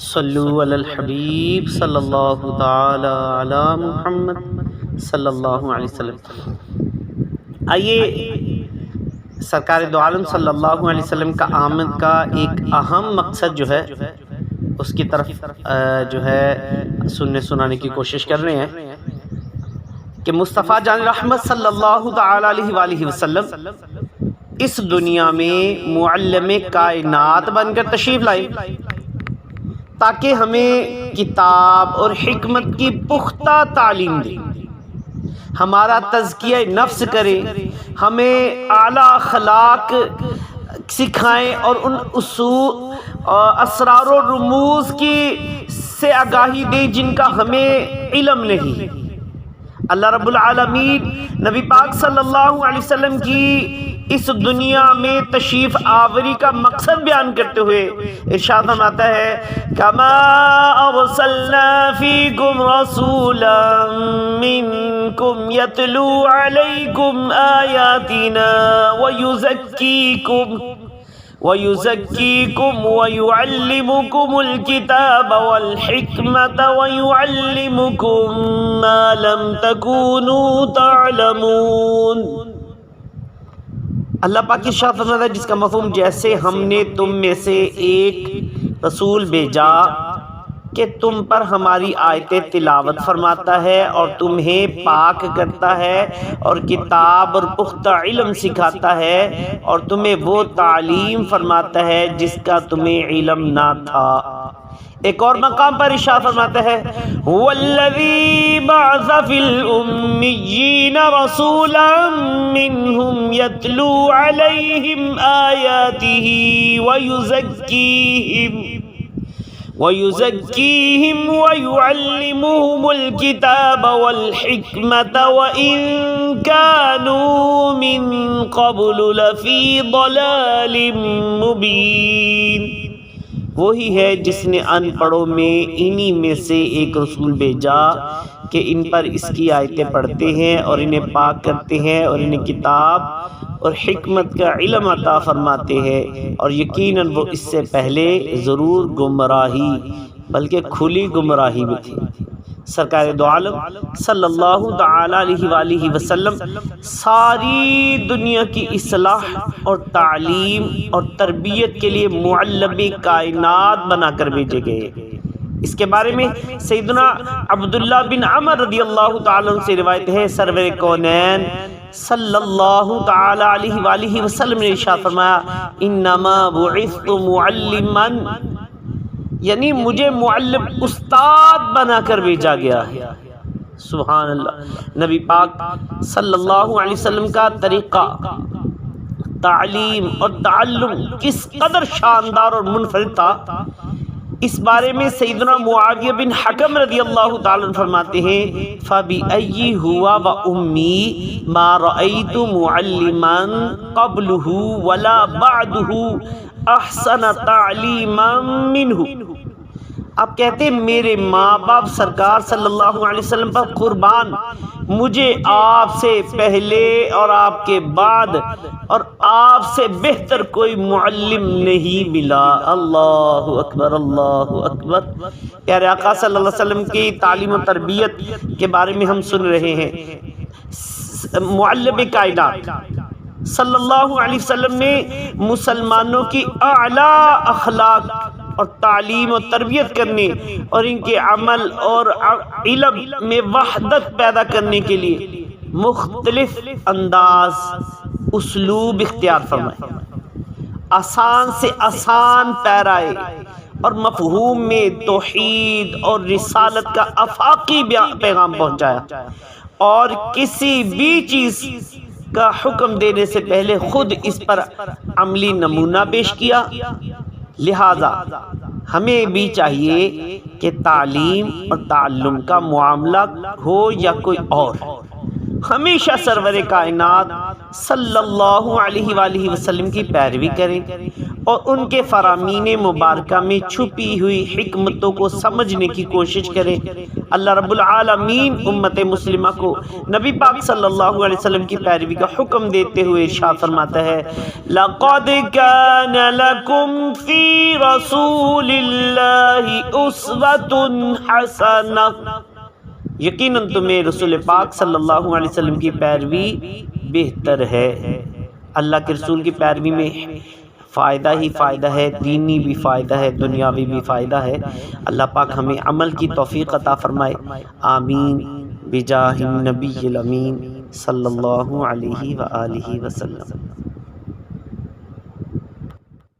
صلو علی الحبیب صلی اللہ تعالی علی محمد صلی اللہ علیہ وسلم۔ آئیے، سرکار دو عالم صلی اللہ علیہ وسلم کا آمد کا ایک اہم مقصد جو ہے، اس کی طرف جو ہے، سننے سنانے کی کوشش کر رہے ہیں کہ مصطفیٰ جان رحمت صلی اللہ تعالی علیہ وآلہ وسلم اس دنیا میں معلم کائنات بن کر تشریف لائے۔ تاکہ ہمیں کتاب اور حکمت کی پختہ تعلیم دے۔ ہمارا تزکیہ نفس کرے، ہمیں اعلیٰ اخلاق سکھائیں اور ان اصول اسرار و رموز کی سے آگاہی دے جن کا ہمیں علم نہیں۔ اللہ رب العالمین نبی پاک صلی اللہ علیہ وسلم کی اس دنیا میں تشریف آوری کا مقصد بیان کرتے ہوئے ارشاد فرماتا ہے، کما ارسلنا فیکم رسولا منکم یتلو علیکم آیاتنا ویزکیکم ويزكيكم ويعلمكم الكتاب والحكمة ويعلمكم ما لم تكونوا تعلمون اللہ پاک کی شاہ فرماتا ہے جس کا مفہوم جیسے ہم نے تم میں سے ایک رسول بھیجا کہ تم پر ہماری آیتیں تلاوت فرماتا ہے اور تمہیں پاک کرتا ہے اور کتاب اور پختہ علم سکھاتا ہے اور تمہیں وہ تعلیم فرماتا ہے جس کا تمہیں علم نہ تھا۔ ایک اور مقام پر اشارہ فرماتا ہے والذی بعث فی الامیین رسولا منہم یتلو علیہم آیاته ویزکیہم ويزكيهم ويعلمهم الكتاب والحكمة وإن كانوا من قبل لفي ضلال مبين. وہی ہے جس نے ان پڑھوں میں انہی میں سے ایک رسول بھیجا کہ ان پر اس کی آیتیں پڑھتے ہیں اور انہیں پاک کرتے ہیں اور انہیں کتاب اور حکمت کا علم عطا فرماتے ہیں اور یقیناً وہ اس سے پہلے ضرور گمراہی بلکہ کھلی گمراہی میں تھی سرکار دو عالم صلی اللہ تعالی علیہ وآلہ وسلم ساری دنیا کی اصلاح اور تعلیم اور تربیت کے لیے معلم کائنات بنا کر بھیجے گئے۔ اس کے بارے میں سیدنا عبداللہ بن عمر رضی اللہ تعالیٰ سے روایت ہے، سرور کونین صلی اللہ تعالی علیہ وآلہ وسلم نے ارشاد فرمایا، انما بعثت معلما. یعنی مجھے معلم استاد بنا کر بھیجا گیا ہے۔ سبحان اللہ۔ نبی پاک صلی اللہ علیہ وسلم کا طریقہ، تعلیم اور تعلم کس قدر شاندار اور منفرد تھا۔ اس بارے میں سیدنا معاویہ بن حکم رضی اللہ تعالیٰ فرماتے ہیں فَبِأَيِّ هُوَ وَأُمِّي مَا رَأَيْتُ مُعَلِّمًا قَبْلُهُ وَلَا بَعْدُهُ احسن تعلیما منہ. آپ کہتے ہیں میرے ماں باپ سرکار صلی اللہ علیہ وسلم پر قربان، مجھے آپ سے پہلے اور آپ کے بعد اور آپ سے بہتر کوئی معلم نہیں ملا۔ اللہ اکبر اللہ اکبر۔ پیارے آقا صلی اللہ علیہ وسلم کی تعلیم و تربیت کے بارے میں ہم سن رہے ہیں۔ معلم کائنات۔ صلی اللہ علیہ وسلم نے مسلمانوں کی اعلیٰ اخلاق اور تعلیم و تربیت کرنے اور ان کے عمل اور علم میں وحدت پیدا کرنے کے لیے مختلف انداز اسلوب اختیار فرمائے۔ آسان سے آسان پیرائے اور مفہوم میں توحید اور رسالت کا افاقی پیغام پہنچایا۔ اور کسی بھی چیز کا حکم دینے سے پہلے خود اس پر عملی نمونہ پیش کیا۔ لہٰذا ہمیں بھی چاہیے کہ تعلیم اور تعلم کا معاملہ ہو یا کوئی اور۔ ہمیشہ سرور کائنات صلی اللہ علیہ وآلہ وسلم کی پیروی کریں۔ اور ان کے فرامین مبارکہ میں چھپی ہوئی حکمتوں کو سمجھنے کی کوشش کریں۔ اللہ رب العالمین امت مسلمہ کو نبی پاک صلی اللہ علیہ وسلم کی پیروی کا حکم دیتے ہوئے ارشاد فرماتا ہے۔ لَقَدْ كَانَ لَكُمْ فِي رَسُولِ اللَّهِ اسوۃ حسنہ۔ یقیناً تمہیں رسول پاک صلی اللہ علیہ وسلم کی پیروی بہتر ہے۔ اللہ کے رسول کی پیروی میں فائدہ ہی فائدہ ہے، دینی بھی فائدہ ہے، دنیاوی بھی فائدہ ہے۔ اللہ پاک ہمیں عمل کی توفیق عطا فرمائے۔ آمین۔ بجاہ النبی الامین صلی اللہ علیہ وآلہ وسلم۔